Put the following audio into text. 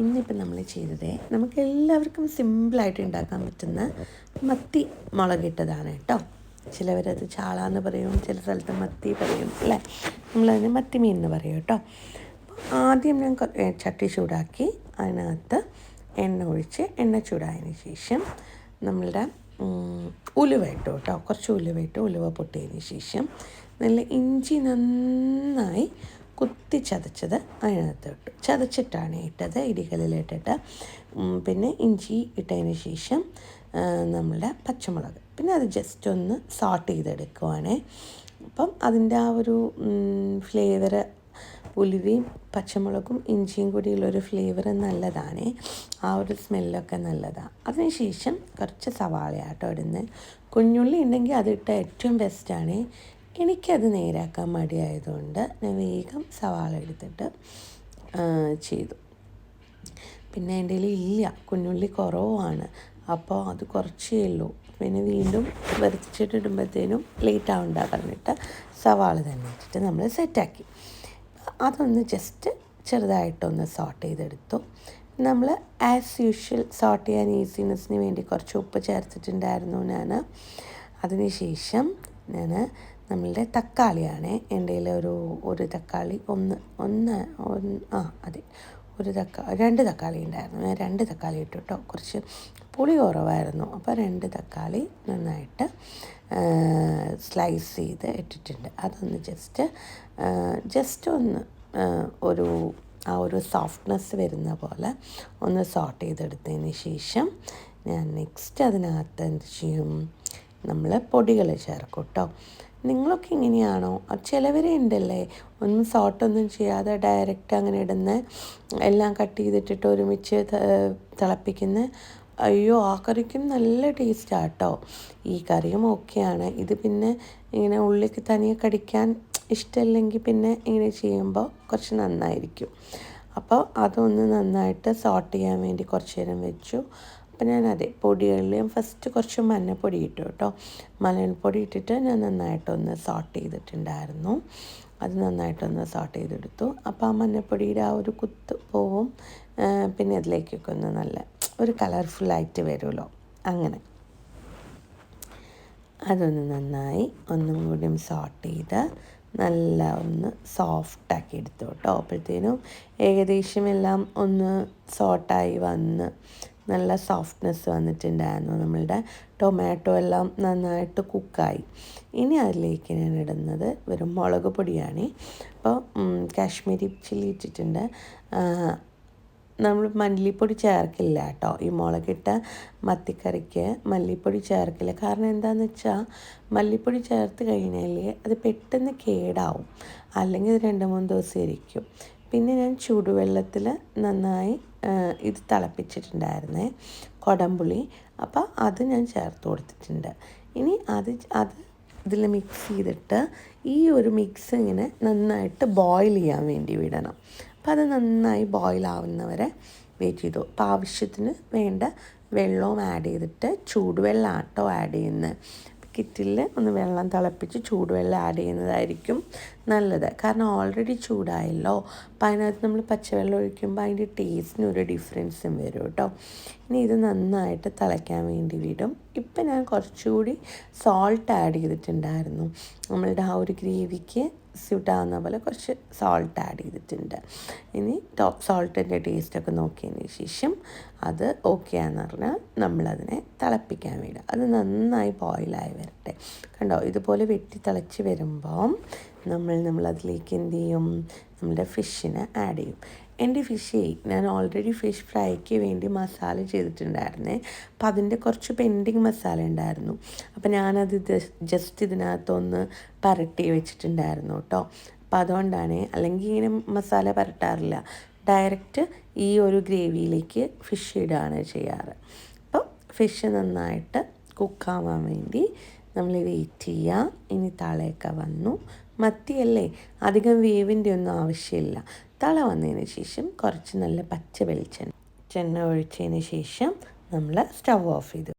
ഇന്നിപ്പോൾ നമ്മൾ ചെയ്തത് നമുക്ക് എല്ലാവർക്കും സിമ്പിളായിട്ട് ഉണ്ടാക്കാൻ പറ്റുന്ന മത്തി മുളകിട്ടതാണ് കേട്ടോ. ചിലവരത് ചാള എന്ന് പറയും ചില സ്ഥലത്ത് മത്തി പറയും അല്ലേ? നമ്മളതിന് മത്തി മീൻ എന്ന് പറയും കേട്ടോ. ആദ്യം ഞാൻ ചട്ടി ചൂടാക്കി അതിനകത്ത് എണ്ണ ഒഴിച്ച് എണ്ണ ചൂടായതിന് ശേഷം നമ്മളുടെ ഉലുവ ഇട്ടു കേട്ടോ. കുറച്ച് ഉലുവ ഇട്ട് ഉലുവ പൊട്ടിയതിന് ശേഷം നല്ല ഇഞ്ചി നന്നായി കുത്തി ചതച്ചത് അതിനകത്ത് ഇട്ടു. ചതച്ചിട്ടാണ് ഇട്ടത് ഇടികളിലിട്ടിട്ട് പിന്നെ ഇഞ്ചി ഇട്ടതിന് ശേഷം നമ്മളുടെ പച്ചമുളക്. പിന്നെ അത് ജസ്റ്റ് ഒന്ന് സോട്ട് ചെയ്തെടുക്കുവാണേ. അപ്പം അതിന്റെ ആ ഒരു ഫ്ലേവർ ഉലുവയും പച്ചമുളകും ഇഞ്ചിയും കൂടിയുള്ളൊരു ഫ്ലേവർ നല്ലതാണ്. ആ ഒരു സ്മെല്ലൊക്കെ നല്ലതാണ് അതിനുശേഷം കുറച്ച് സവാളയാട്ടോ ഇടുന്നത് കുഞ്ഞുള്ളി ഉണ്ടെങ്കിൽ അതിട്ട ഏറ്റവും ബെസ്റ്റാണ് എനിക്കത് നേരാക്കാൻ മടിയായതുകൊണ്ട് ഞാൻ വേഗം സവാള എടുത്തിട്ട് ചെയ്തു. പിന്നെ എന്റെ ഇല്ല. കുഞ്ഞുള്ളി കുറവാണ്. അപ്പോൾ അത് കുറച്ചേ ഉള്ളൂ. പിന്നെ വീണ്ടും വരച്ചിട്ടിടുമ്പോഴത്തേനും ലേറ്റ് ആവണ്ട പറഞ്ഞിട്ട് സവാള തന്നെ വെച്ചിട്ട് നമ്മൾ സെറ്റാക്കി അതൊന്ന് ജസ്റ്റ് ചെറുതായിട്ടൊന്ന് സോട്ട് ചെയ്തെടുത്തു. നമ്മൾ ആസ് യൂഷ്വൽ സോട്ട് ചെയ്യാൻ ഈസിനെസ്സിന് വേണ്ടി കുറച്ച് ഉപ്പ് ചേർത്തിട്ടുണ്ടായിരുന്നു ഞാൻ. അതിനുശേഷം ഞാൻ നമ്മളുടെ തക്കാളിയാണ് എന്റെ ഒരു ഒരു തക്കാളി. ഒന്ന് ഒന്ന് ഒന്ന് ആ അതെ. ഒരു തക്കാളി രണ്ട് തക്കാളി ഉണ്ടായിരുന്നു. ഞാൻ രണ്ട് തക്കാളി ഇട്ടു കേട്ടോ കുറച്ച് പുളി കുറവായിരുന്നു. അപ്പോൾ രണ്ട് തക്കാളി നന്നായിട്ട് സ്ലൈസ് ചെയ്ത് ഇട്ടിട്ടുണ്ട്. അതൊന്ന് ജസ്റ്റ് ജസ്റ്റ് ഒന്ന് ഒരു ആ ഒരു സോഫ്റ്റ്നെസ് വരുന്ന പോലെ ഒന്ന് സോട്ട് ചെയ്തെടുത്തതിന് ശേഷം ഞാൻ നെക്സ്റ്റ് അതിനകത്ത് എന്ത് ചെയ്യും? നമ്മൾ പൊടികൾ ചേർക്കും കേട്ടോ നിങ്ങളൊക്കെ ഇങ്ങനെയാണോ? ചിലവരെ ഉണ്ടല്ലേ ഒന്നും സോട്ടൊന്നും ചെയ്യാതെ ഡയറക്റ്റ് അങ്ങനെ ഇടുന്ന എല്ലാം കട്ട് ചെയ്തിട്ടിട്ട് ഒരുമിച്ച് തിളപ്പിക്കുന്ന? അയ്യോ ആ കറിക്കും നല്ല ടേസ്റ്റാണ് കേട്ടോ ഈ കറിയും ഓക്കെയാണ്. ഇത് പിന്നെ ഇങ്ങനെ ഉള്ളിക്ക് തനിയെ കടിക്കാൻ ഇഷ്ടമല്ലെങ്കിൽ പിന്നെ ഇങ്ങനെ ചെയ്യുമ്പോൾ കുറച്ച് നന്നായിരിക്കും. അപ്പോൾ അതൊന്ന് നന്നായിട്ട് സോട്ട് ചെയ്യാൻ വേണ്ടി കുറച്ച് നേരം വെച്ചു. അപ്പോൾ ഞാൻ അതെ പൊടികളിൽ ഫസ്റ്റ് കുറച്ച് മഞ്ഞൾപ്പൊടി ഇട്ടു കേട്ടോ. മഞ്ഞൾപ്പൊടി ഇട്ടിട്ട് ഞാൻ നന്നായിട്ടൊന്ന് സോട്ട് ചെയ്തിട്ടുണ്ടായിരുന്നു. അത് നന്നായിട്ടൊന്ന് സോട്ട് ചെയ്തെടുത്തു. അപ്പോൾ ആ മഞ്ഞപ്പൊടിയുടെ ആ ഒരു കുത്ത് പോവും പിന്നെ അതിലേക്കൊക്കെ ഒന്ന് നല്ല ഒരു കളർഫുള്ളായിട്ട് വരുമല്ലോ. അങ്ങനെ. അതൊന്ന് നന്നായി ഒന്നും കൂടിയും സോട്ട് ചെയ്ത് നല്ല ഒന്ന് സോഫ്റ്റാക്കി എടുത്തു കേട്ടോ. അപ്പോഴത്തേനും ഏകദേശം എല്ലാം ഒന്ന് സോട്ടായി വന്ന് നല്ല സോഫ്റ്റ്നെസ് വന്നിട്ടുണ്ടായിരുന്നു. നമ്മളുടെ ടൊമാറ്റോ എല്ലാം നന്നായിട്ട് കുക്കായി ഇനി അതിലേക്ക് ഞാൻ ഇടുന്നത് വെറും മുളക് പൊടിയാണ്. അപ്പോൾ കാശ്മീരി ചില്ലി ഇട്ടിട്ടുണ്ട്. നമ്മൾ മല്ലിപ്പൊടി ചേർക്കില്ല കേട്ടോ. ഈ മുളകിട്ട മത്തിക്കറിക്ക് മല്ലിപ്പൊടി ചേർക്കില്ല. കാരണം എന്താണെന്ന് വെച്ചാൽ മല്ലിപ്പൊടി ചേർത്ത് കഴിഞ്ഞാൽ അത് പെട്ടെന്ന് കേടാവും. അല്ലെങ്കിൽ രണ്ട് മൂന്ന് ദിവസം ഇരിക്കും. പിന്നെ ഞാൻ ചൂടുവെള്ളത്തിൽ നന്നായി ഇത് തിളപ്പിച്ചിട്ടുണ്ടായിരുന്നേ. കൊടംപുളി. അപ്പോൾ അത് ഞാൻ ചേർത്ത് കൊടുത്തിട്ടുണ്ട്. ഇനി അത് അത് ഇതിൽ മിക്സ് ചെയ്തിട്ട് ഈ ഒരു മിക്സ് ഇങ്ങനെ നന്നായിട്ട് ബോയിൽ ചെയ്യാൻ വേണ്ടി വിടണം. അപ്പോൾ അത് നന്നായി ബോയിൽ ആവുന്നവരെ വെയിറ്റ് ചെയ്തു. അപ്പോൾ ആവശ്യത്തിന് വേണ്ട വെള്ളവും ആഡ് ചെയ്തിട്ട് ചൂടുവെള്ളം ആട്ടോ ആഡ് ചെയ്യുന്നത് കിറ്റിൽ ഒന്ന് വെള്ളം തിളപ്പിച്ച് ചൂടുവെള്ളം ആഡ് ചെയ്യുന്നതായിരിക്കും നല്ലത്. കാരണം ഓൾറെഡി ചൂടായല്ലോ. അപ്പം അതിനകത്ത് നമ്മൾ പച്ചവെള്ളം ഒഴിക്കുമ്പോൾ അതിന്റെ ടേസ്റ്റിന് ഒരു ഡിഫറൻസും വരും കേട്ടോ ഇനി ഇത് നന്നായിട്ട് തിളയ്ക്കാൻ വേണ്ടി വിടും. ഇപ്പം ഞാൻ കുറച്ചുകൂടി സോൾട്ട് ആഡ് ചെയ്തിട്ടുണ്ടായിരുന്നു. നമ്മളുടെ ആ ഒരു ഗ്രേവിക്ക് സ്യൂട്ടാവുന്ന പോലെ കുറച്ച് സോൾട്ട് ആഡ് ചെയ്തിട്ടുണ്ട്. ഇനി ടോപ്പ് സോൾട്ടിന്റെ ടേസ്റ്റൊക്കെ നോക്കിയതിന് ശേഷം അത് ഓക്കെ ആണെന്ന് പറഞ്ഞാൽ നമ്മളതിനെ തിളപ്പിക്കാൻ വിടുക. അത് നന്നായി ബോയിലായി വരട്ടെ. കണ്ടോ? ഇതുപോലെ വെട്ടി തിളച്ച് വരുമ്പം നമ്മൾ നമ്മളതിലേക്ക് എന്ത് ചെയ്യും? നമ്മുടെ ഫിഷിനെ ആഡ് ചെയ്യും. എന്റെ ഫിഷ് ഞാൻ ഓൾറെഡി ഫിഷ് ഫ്രൈക്ക് വേണ്ടി മസാല ചെയ്തിട്ടുണ്ടായിരുന്നേ. അപ്പം അതിന്റെ കുറച്ച് പെൻഡിങ് മസാല ഉണ്ടായിരുന്നു. അപ്പം ഞാനത് ജസ്റ്റ് ഇതിനകത്തൊന്ന് പരട്ടി വെച്ചിട്ടുണ്ടായിരുന്നു കേട്ടോ. അപ്പം അതുകൊണ്ടാണ് അല്ലെങ്കിൽ ഇങ്ങനെ മസാല പരട്ടാറില്ല. ഡയറക്റ്റ് ഈ ഒരു ഗ്രേവിയിലേക്ക് ഫിഷ് ഇടുകയാണ് ചെയ്യാറ്. അപ്പം ഫിഷ് നന്നായിട്ട് കുക്കാവാൻ വേണ്ടി നമ്മൾ വെയിറ്റ് ചെയ്യുക ഇനി തളയൊക്കെ വന്നു. മത്തിയല്ലേ? അധികം വേവിന്റെ ഒന്നും ആവശ്യമില്ല. തള വന്നതിന് ശേഷം കുറച്ച് നല്ല പച്ച വെളിച്ചെണ്ണ ചെണ്ണ ഒഴിച്ചതിന് ശേഷം നമ്മൾ സ്റ്റവ് ഓഫ് ചെയ്തു.